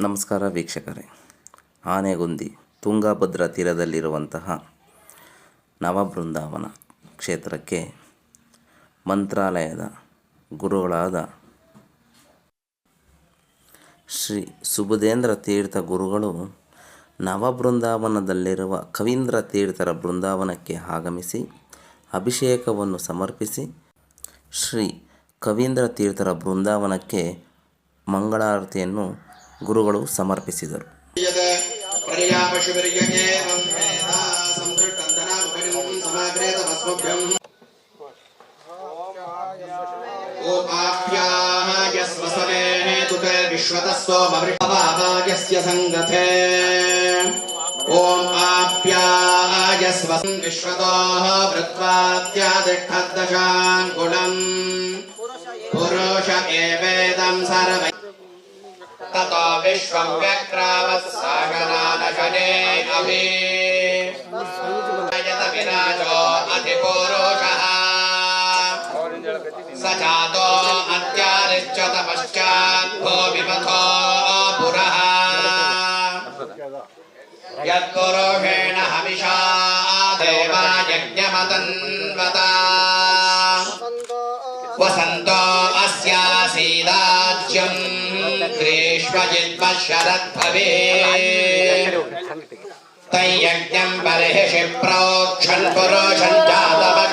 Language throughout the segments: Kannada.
ನಮಸ್ಕಾರ ವೀಕ್ಷಕರೇ. ಆನೆಗುಂದಿ, ತುಂಗಭದ್ರಾ ತೀರದಲ್ಲಿರುವಂತಹ ನವಬೃಂದಾವನ ಕ್ಷೇತ್ರಕ್ಕೆ ಮಂತ್ರಾಲಯದ ಗುರುಗಳಾದ ಶ್ರೀ ಸುಬುಧೇಂದ್ರ ತೀರ್ಥ ಗುರುಗಳು ನವಬೃಂದಾವನದಲ್ಲಿರುವ ಕವೀಂದ್ರ ತೀರ್ಥರ ಬೃಂದಾವನಕ್ಕೆ ಆಗಮಿಸಿ, ಅಭಿಷೇಕವನ್ನು ಸಮರ್ಪಿಸಿ, ಶ್ರೀ ಕವೀಂದ್ರ ತೀರ್ಥರ ಬೃಂದಾವನಕ್ಕೆ ಮಂಗಳಾರತಿಯನ್ನು ಗುರುಗಳು ಸಮರ್ಪಿಸಿದರು यद् पर्यापशुभिर्यगेवं वेदा संसृष्टन्दनामुपरिं समाग्रेत भस्मभ्यम् ओपाभ्याः यस्वसमेः तुते विश्वतः सोमवृषभावायस्य सङ्गथे ॐ आप्यायस्वसं विश्वतोः वृत्वात्यादिष्ठद्दशाङ्कुलम् पुरुष एवेदं सर्व ततो विश्वं व्यक्रामशासनादशने अपि रोषः स जातो चातोऽत्या तपश्चात्मो विपथो पुरः। यत्पुरुषेण हविषा देवा हमिषादेवायज्ञमतन् शरद्भवे तयज्ञम् बर्हिषि प्रोक्षन् पुरुषम् जातमग्रतः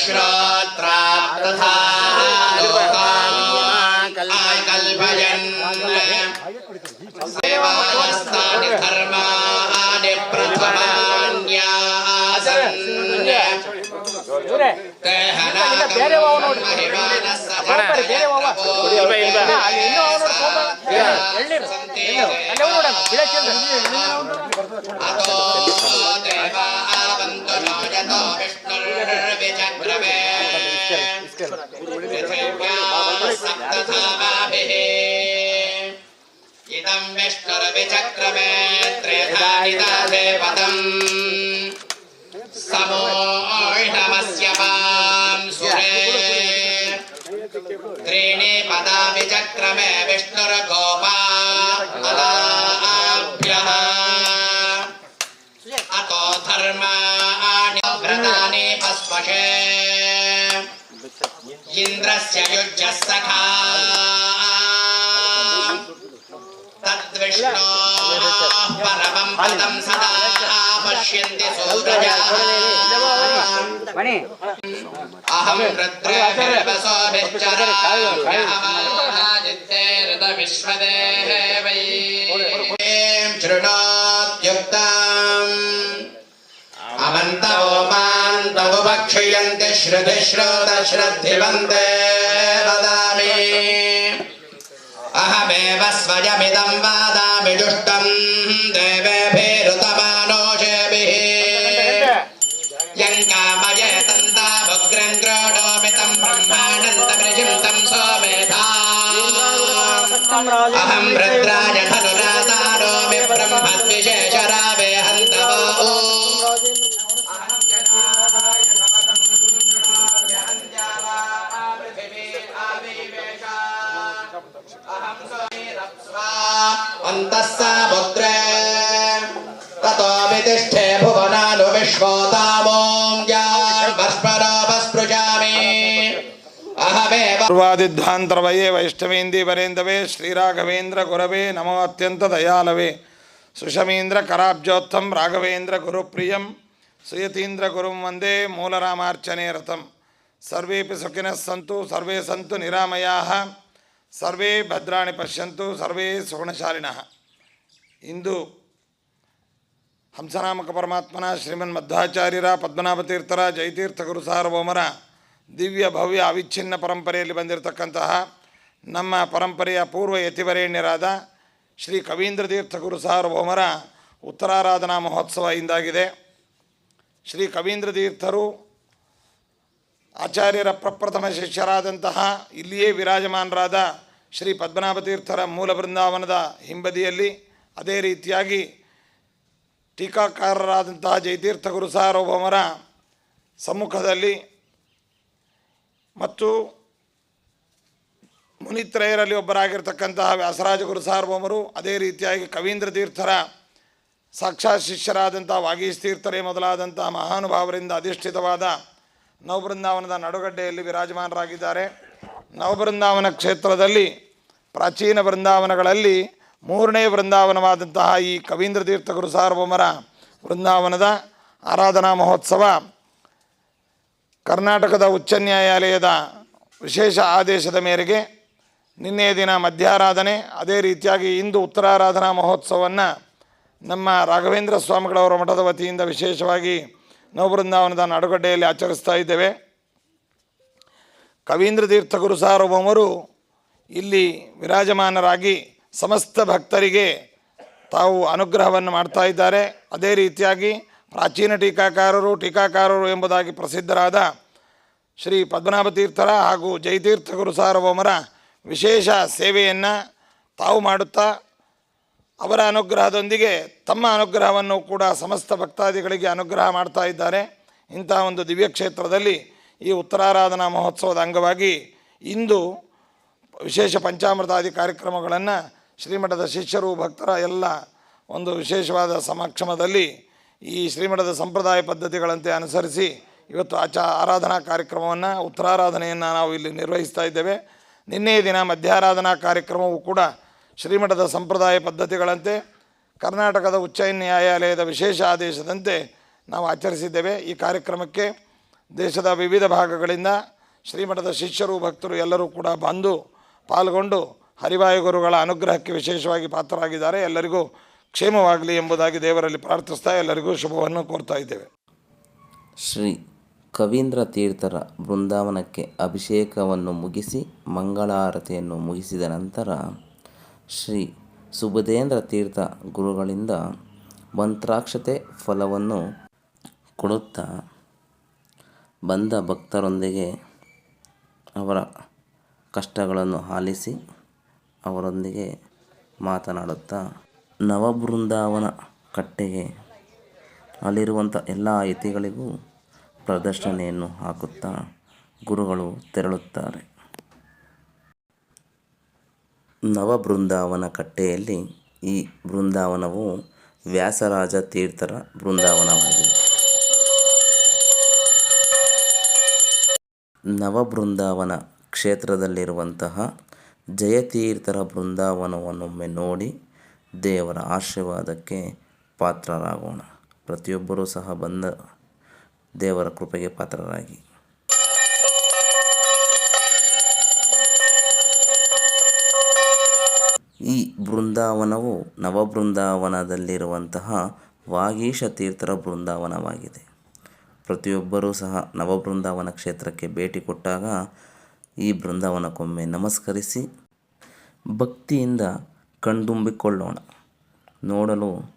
श्रोत्रा कल्पयन् सेवास्तानि धर्माणि प्रथमान्यासन् ते हनामहिमानसः इदं विष्णुरविचक्रमे त्रेधा देवता त्रीणि पदा विचक्रमे विष्णुर्गोपा अलाभ्यः अतो धर्माणि व्रतानि पस्पशे इन्द्रस्य युज्यः सखा तद्विष्णोः परमं पदं सदा पश्यन्ति सूरजाः ಮಣಿ अहं रुद्रेर्वसोभिश्चराजित्तेर्दविश्वदेवै शृणोत्युक्तम् अमन्तवोमान्तमुपक्षयन्ति श्रुतिश्रोतश्रद्धिवन्ते वदामि अहमेव स्वयमिदं वादामि दुष्टं देवेभिरुतमानोषेभिः अहं रुद्राय धनुरातारोमि ब्रह्मद्विशेषरावे हन्तवो अन्तः सा पुत्रे ततो वितिष्ठे भुवनानु ಪೂರ್ವಾದಿಧ್ವಾಂತರವಯೇ ವೈಷ್ಣವೇಂದಿ ವರೇಂದವೇ ಶ್ರೀರಾಘವೇಂದ್ರ ಗುರವೇ ನಮೋ ಅತ್ಯಂತ ದಯಾಲವೇ ಸುಷಮೀಂದ್ರ ಕರಾಬ್ಜೋತ್ತಂ ರಾಘವೇಂದ್ರ ಗುರುಪ್ರಿಯಂ ಸುಯತೀಂದ್ರ ಗುರುಂ ವಂದೇ ಮೂಲರಾಮಾರ್ಚನೆ ರಥಂ ಸರ್ವೇಪಿ ಸುಖಿನಃ ಸಂತು ಸರ್ವೇ ಸಂತು ನಿರಾಮಯಾಃ ಸರ್ವೇ ಭದ್ರಾಣಿ ಪಶ್ಯಂತು ಸರ್ವೇ ಸುಗುಣಶಾಲಿನಃ ಇಂದು ಹಂಸನಾಮಕ ಪರಮಾತ್ಮನ ಶ್ರೀಮನ್ ಮಧ್ವಾಚಾರ್ಯರ ಪದ್ಮನಾಭತೀರ್ಥರ ಜಯತೀರ್ಥ ಗುರು ಸಾರ್ವಭೌಮರ ದಿವ್ಯ ಭವ್ಯ ಅವಿಚ್ಛಿನ್ನ ಪರಂಪರೆಯಲ್ಲಿ ಬಂದಿರತಕ್ಕಂತಹ ನಮ್ಮ ಪರಂಪರೆಯ ಪೂರ್ವ ಯತಿವರೇಣ್ಯರಾದ ಶ್ರೀ ಕವೀಂದ್ರ ತೀರ್ಥ ಗುರು ಸಾರ್ವಭೌಮರ ಉತ್ತರಾರಾಧನಾ ಮಹೋತ್ಸವ ಇಂದಾಗಿದೆ. ಶ್ರೀ ಕವೀಂದ್ರ ತೀರ್ಥರು ಆಚಾರ್ಯರ ಪ್ರಪ್ರಥಮ ಶಿಷ್ಯರಾದಂತಹ ಇಲ್ಲಿಯೇ ವಿರಾಜಮಾನರಾದ ಶ್ರೀ ಪದ್ಮನಾಭ ತೀರ್ಥರ ಮೂಲ ಬೃಂದಾವನದ ಹಿಂಬದಿಯಲ್ಲಿ ಅದೇ ರೀತಿಯಾಗಿ ಟೀಕಾಕಾರರಾದಂತಹ ಜಯತೀರ್ಥ ಗುರು ಸಾರ್ವಭೌಮರ ಸಮ್ಮುಖದಲ್ಲಿ ಮತ್ತು ಮುನಿತ್ರಯರಲ್ಲಿ ಒಬ್ಬರಾಗಿರ್ತಕ್ಕಂತಹ ವ್ಯಾಸರಾಜ ಗುರು ಸಾರ್ವಭೌಮರು ಅದೇ ರೀತಿಯಾಗಿ ಕವೀಂದ್ರ ತೀರ್ಥರ ಸಾಕ್ಷಾತ್ ಶಿಷ್ಯರಾದಂಥ ವಾಗೀಶ್ ತೀರ್ಥರೇ ಮೊದಲಾದಂಥ ಮಹಾನುಭಾವರಿಂದ ಅಧಿಷ್ಠಿತವಾದ ನವಬೃಂದಾವನದ ನಡುಗಡ್ಡೆಯಲ್ಲಿ ವಿರಾಜಮಾನರಾಗಿದ್ದಾರೆ. ನವಬೃಂದಾವನ ಕ್ಷೇತ್ರದಲ್ಲಿ ಪ್ರಾಚೀನ ಬೃಂದಾವನಗಳಲ್ಲಿ ಮೂರನೇ ಬೃಂದಾವನವಾದಂತಹ ಈ ಕವೀಂದ್ರ ತೀರ್ಥ ಗುರು ಸಾರ್ವಭೌಮರ ಬೃಂದಾವನದ ಆರಾಧನಾ ಮಹೋತ್ಸವ ಕರ್ನಾಟಕದ ಉಚ್ಚ ನ್ಯಾಯಾಲಯದ ವಿಶೇಷ ಆದೇಶದ ಮೇರೆಗೆ ನಿನ್ನೆ ದಿನ ಮಧ್ಯಾರಾಧನೆ, ಅದೇ ರೀತಿಯಾಗಿ ಇಂದು ಉತ್ತರಾರಾಧನಾ ಮಹೋತ್ಸವವನ್ನು ನಮ್ಮ ರಾಘವೇಂದ್ರ ಸ್ವಾಮಿಗಳವರ ಮಠದ ವತಿಯಿಂದ ವಿಶೇಷವಾಗಿ ನವಬೃಂದಾವನದ ನಡುಗಡ್ಡೆಯಲ್ಲಿ ಆಚರಿಸ್ತಾ ಇದ್ದೇವೆ. ಕವೀಂದ್ರ ತೀರ್ಥ ಗುರು ಸಾರ್ವಭೌಮರು ಇಲ್ಲಿ ವಿರಾಜಮಾನರಾಗಿ ಸಮಸ್ತ ಭಕ್ತರಿಗೆ ತಾವು ಅನುಗ್ರಹವನ್ನು ಮಾಡ್ತಾ ಇದ್ದಾರೆ. ಅದೇ ರೀತಿಯಾಗಿ ಪ್ರಾಚೀನ ಟೀಕಾಕಾರರು ಟೀಕಾಕಾರರು ಎಂಬುದಾಗಿ ಪ್ರಸಿದ್ಧರಾದ ಶ್ರೀ ಪದ್ಮನಾಭತೀರ್ಥರ ಹಾಗೂ ಜಯತೀರ್ಥ ಗುರು ಸಾರ್ವಭೌಮರ ವಿಶೇಷ ಸೇವೆಯನ್ನು ತಾವು ಮಾಡುತ್ತಾ, ಅವರ ಅನುಗ್ರಹದೊಂದಿಗೆ ತಮ್ಮ ಅನುಗ್ರಹವನ್ನು ಕೂಡ ಸಮಸ್ತ ಭಕ್ತಾದಿಗಳಿಗೆ ಅನುಗ್ರಹ ಮಾಡ್ತಾ ಇದ್ದಾರೆ. ಇಂಥ ಒಂದು ದಿವ್ಯಕ್ಷೇತ್ರದಲ್ಲಿ ಈ ಉತ್ತರಾರಾಧನಾ ಮಹೋತ್ಸವದ ಅಂಗವಾಗಿ ಇಂದು ವಿಶೇಷ ಪಂಚಾಮೃತಾದಿ ಕಾರ್ಯಕ್ರಮಗಳನ್ನು ಶ್ರೀಮಠದ ಶಿಷ್ಯರು, ಭಕ್ತರ ಎಲ್ಲ ಒಂದು ವಿಶೇಷವಾದ ಸಮಕ್ಷಮದಲ್ಲಿ ಈ ಶ್ರೀಮಠದ ಸಂಪ್ರದಾಯ ಪದ್ಧತಿಗಳಂತೆ ಅನುಸರಿಸಿ ಇವತ್ತು ಆಚಾ ಆರಾಧನಾ ಕಾರ್ಯಕ್ರಮವನ್ನು, ಉತ್ತರಾರಾಧನೆಯನ್ನು ನಾವು ಇಲ್ಲಿ ನಿರ್ವಹಿಸ್ತಾ ಇದ್ದೇವೆ. ನಿನ್ನೆಯ ದಿನ ಮಧ್ಯಾರಾಧನಾ ಕಾರ್ಯಕ್ರಮವು ಕೂಡ ಶ್ರೀಮಠದ ಸಂಪ್ರದಾಯ ಪದ್ಧತಿಗಳಂತೆ, ಕರ್ನಾಟಕದ ಉಚ್ಚ ನ್ಯಾಯಾಲಯದ ವಿಶೇಷ ಆದೇಶದಂತೆ ನಾವು ಆಚರಿಸಿದ್ದೇವೆ. ಈ ಕಾರ್ಯಕ್ರಮಕ್ಕೆ ದೇಶದ ವಿವಿಧ ಭಾಗಗಳಿಂದ ಶ್ರೀಮಠದ ಶಿಷ್ಯರು, ಭಕ್ತರು ಎಲ್ಲರೂ ಕೂಡ ಬಂದು ಪಾಲ್ಗೊಂಡು ಹರಿವಾಯು ಗುರುಗಳ ಅನುಗ್ರಹಕ್ಕೆ ವಿಶೇಷವಾಗಿ ಪಾತ್ರರಾಗಿದ್ದಾರೆ. ಎಲ್ಲರಿಗೂ ಕ್ಷೇಮವಾಗಲಿ ಎಂಬುದಾಗಿ ದೇವರಲ್ಲಿ ಪ್ರಾರ್ಥಿಸ್ತಾ ಎಲ್ಲರಿಗೂ ಶುಭವನ್ನು ಕೋರ್ತಾ ಇದ್ದೇವೆ. ಶ್ರೀ ಕವೀಂದ್ರ ತೀರ್ಥರ ಬೃಂದಾವನಕ್ಕೆ ಅಭಿಷೇಕವನ್ನು ಮುಗಿಸಿ ಮಂಗಳಾರತಿಯನ್ನು ಮುಗಿಸಿದ ನಂತರ ಶ್ರೀ ಸುಬುಧೇಂದ್ರ ತೀರ್ಥ ಗುರುಗಳಿಂದ ಮಂತ್ರಾಕ್ಷತೆ ಫಲವನ್ನು ಕೊಡುತ್ತಾ ಬಂದ ಭಕ್ತರೊಂದಿಗೆ ಅವರ ಕಷ್ಟಗಳನ್ನು ಆಲಿಸಿ ಅವರೊಂದಿಗೆ ಮಾತನಾಡುತ್ತಾ ನವಬೃಂದಾವನ ಕಟ್ಟೆಗೆ ಅಲ್ಲಿರುವಂಥ ಎಲ್ಲ ಯತಿಗಳಿಗೂ ಪ್ರದರ್ಶನೆಯನ್ನು ಹಾಕುತ್ತಾ ಗುರುಗಳು ತೆರಳುತ್ತಾರೆ. ನವಬೃಂದಾವನ ಕಟ್ಟೆಯಲ್ಲಿ ಈ ಬೃಂದಾವನವು ವ್ಯಾಸರಾಜ ತೀರ್ಥರ ಬೃಂದಾವನವಾಗಿದೆ. ನವಬೃಂದಾವನ ಕ್ಷೇತ್ರದಲ್ಲಿರುವಂತಹ ಜಯತೀರ್ಥರ ಬೃಂದಾವನವನ್ನೊಮ್ಮೆ ನೋಡಿ ದೇವರ ಆಶೀರ್ವಾದಕ್ಕೆ ಪಾತ್ರರಾಗೋಣ. ಪ್ರತಿಯೊಬ್ಬರೂ ಸಹ ಬಂದ ದೇವರ ಕೃಪೆಗೆ ಪಾತ್ರರಾಗಿ. ಈ ಬೃಂದಾವನವು ನವಬೃಂದಾವನದಲ್ಲಿರುವಂತಹ ವಾಗೀಶ ತೀರ್ಥರ ಬೃಂದಾವನವಾಗಿದೆ. ಪ್ರತಿಯೊಬ್ಬರೂ ಸಹ ನವಬೃಂದಾವನ ಕ್ಷೇತ್ರಕ್ಕೆ ಭೇಟಿ ಕೊಟ್ಟಾಗ ಈ ಬೃಂದಾವನಕ್ಕೊಮ್ಮೆ ನಮಸ್ಕರಿಸಿ ಭಕ್ತಿಯಿಂದ ಕಣ್ತುಂಬಿಕೊಳ್ಳೋಣ ನೋಡಲು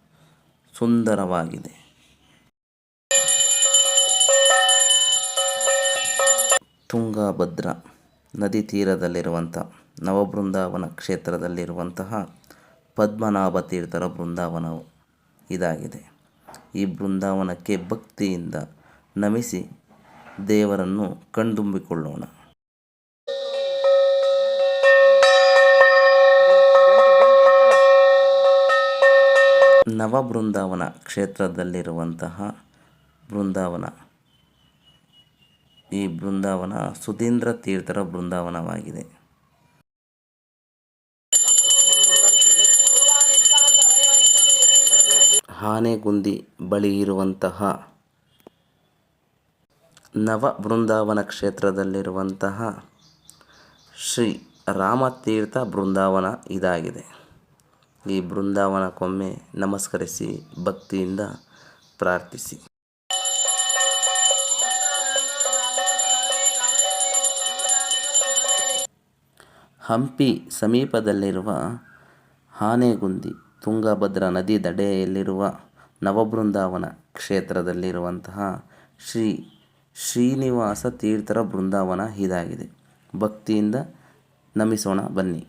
ಸುಂದರವಾಗಿದೆ. ತುಂಗಭದ್ರಾ ನದಿ ತೀರದಲ್ಲಿರುವಂಥ ನವಬೃಂದಾವನ ಕ್ಷೇತ್ರದಲ್ಲಿರುವಂತಹ ಪದ್ಮನಾಭ ತೀರ್ಥರ ಬೃಂದಾವನವು ಇದಾಗಿದೆ. ಈ ಬೃಂದಾವನಕ್ಕೆ ಭಕ್ತಿಯಿಂದ ನಮಿಸಿ ದೇವರನ್ನು ಕಣ್ತುಂಬಿಕೊಳ್ಳೋಣ ನವಬೃಂದಾವನ ಕ್ಷೇತ್ರದಲ್ಲಿರುವಂತಹ ಬೃಂದಾವನ. ಈ ಬೃಂದಾವನ ಸುಧೀಂದ್ರ ತೀರ್ಥರ ಬೃಂದಾವನವಾಗಿದೆ. ಆನೆಗುಂದಿ ಬಳಿ ಇರುವಂತಹ ನವ ಬೃಂದಾವನ ಕ್ಷೇತ್ರದಲ್ಲಿರುವಂತಹ ಶ್ರೀ ರಾಮತೀರ್ಥ ಬೃಂದಾವನ ಇದಾಗಿದೆ. ಈ ಬೃಂದಾವನಕ್ಕೊಮ್ಮೆ ನಮಸ್ಕರಿಸಿ ಭಕ್ತಿಯಿಂದ ಪ್ರಾರ್ಥಿಸಿ. ಹಂಪಿ ಸಮೀಪದಲ್ಲಿರುವ ಆನೆಗುಂದಿ ತುಂಗಭದ್ರಾ ನದಿ ದಡೆಯಲ್ಲಿರುವ ನವಬೃಂದಾವನ ಕ್ಷೇತ್ರದಲ್ಲಿರುವಂತಹ ಶ್ರೀ ಶ್ರೀನಿವಾಸ ತೀರ್ಥರ ಬೃಂದಾವನ ಇದಾಗಿದೆ. ಭಕ್ತಿಯಿಂದ ನಮಿಸೋಣ ಬನ್ನಿ.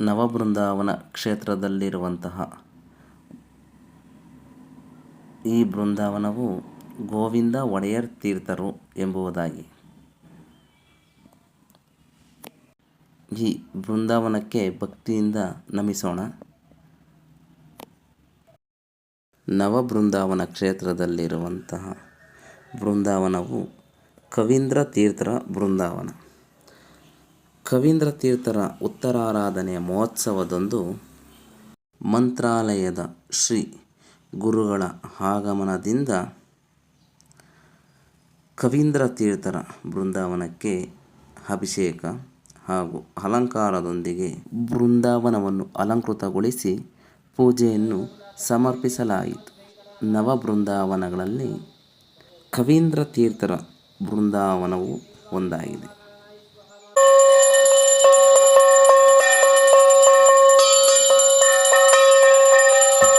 ನವಬೃಂದಾವನ ಕ್ಷೇತ್ರದಲ್ಲಿರುವಂತಹ ಈ ಬೃಂದಾವನವು ಗೋವಿಂದ ಒಡೆಯರ್ ತೀರ್ಥರು ಎಂಬುದಾಗಿ ಈ ಬೃಂದಾವನಕ್ಕೆ ಭಕ್ತಿಯಿಂದ ನಮಿಸೋಣ. ನವಬೃಂದಾವನ ಕ್ಷೇತ್ರದಲ್ಲಿರುವಂತಹ ಬೃಂದಾವನವು ಕವೀಂದ್ರ ತೀರ್ಥರ ಬೃಂದಾವನ. ಕವೀಂದ್ರ ತೀರ್ಥರ ಉತ್ತರಾರಾಧನೆಯ ಮಹೋತ್ಸವದಂದು ಮಂತ್ರಾಲಯದ ಶ್ರೀ ಗುರುಗಳ ಆಗಮನದಿಂದ ಕವೀಂದ್ರ ತೀರ್ಥರ ಬೃಂದಾವನಕ್ಕೆ ಅಭಿಷೇಕ ಹಾಗೂ ಅಲಂಕಾರದೊಂದಿಗೆ ಬೃಂದಾವನವನ್ನು ಅಲಂಕೃತಗೊಳಿಸಿ ಪೂಜೆಯನ್ನು ಸಮರ್ಪಿಸಲಾಯಿತು. ನವ ಬೃಂದಾವನಗಳಲ್ಲಿ ಕವೀಂದ್ರ ತೀರ್ಥರ ಬೃಂದಾವನವು ಒಂದಾಗಿದೆ.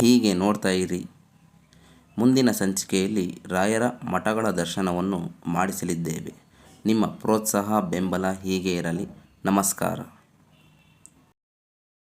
ಹೀಗೆ ನೋಡ್ತಾ ಇರಿ. ಮುಂದಿನ ಸಂಚಿಕೆಯಲ್ಲಿ ರಾಯರ ಮಠಗಳ ದರ್ಶನವನ್ನು ಮಾಡಿಸಲಿದ್ದೇವೆ. ನಿಮ್ಮ ಪ್ರೋತ್ಸಾಹ, ಬೆಂಬಲ ಹೀಗೆ ಇರಲಿ. ನಮಸ್ಕಾರ.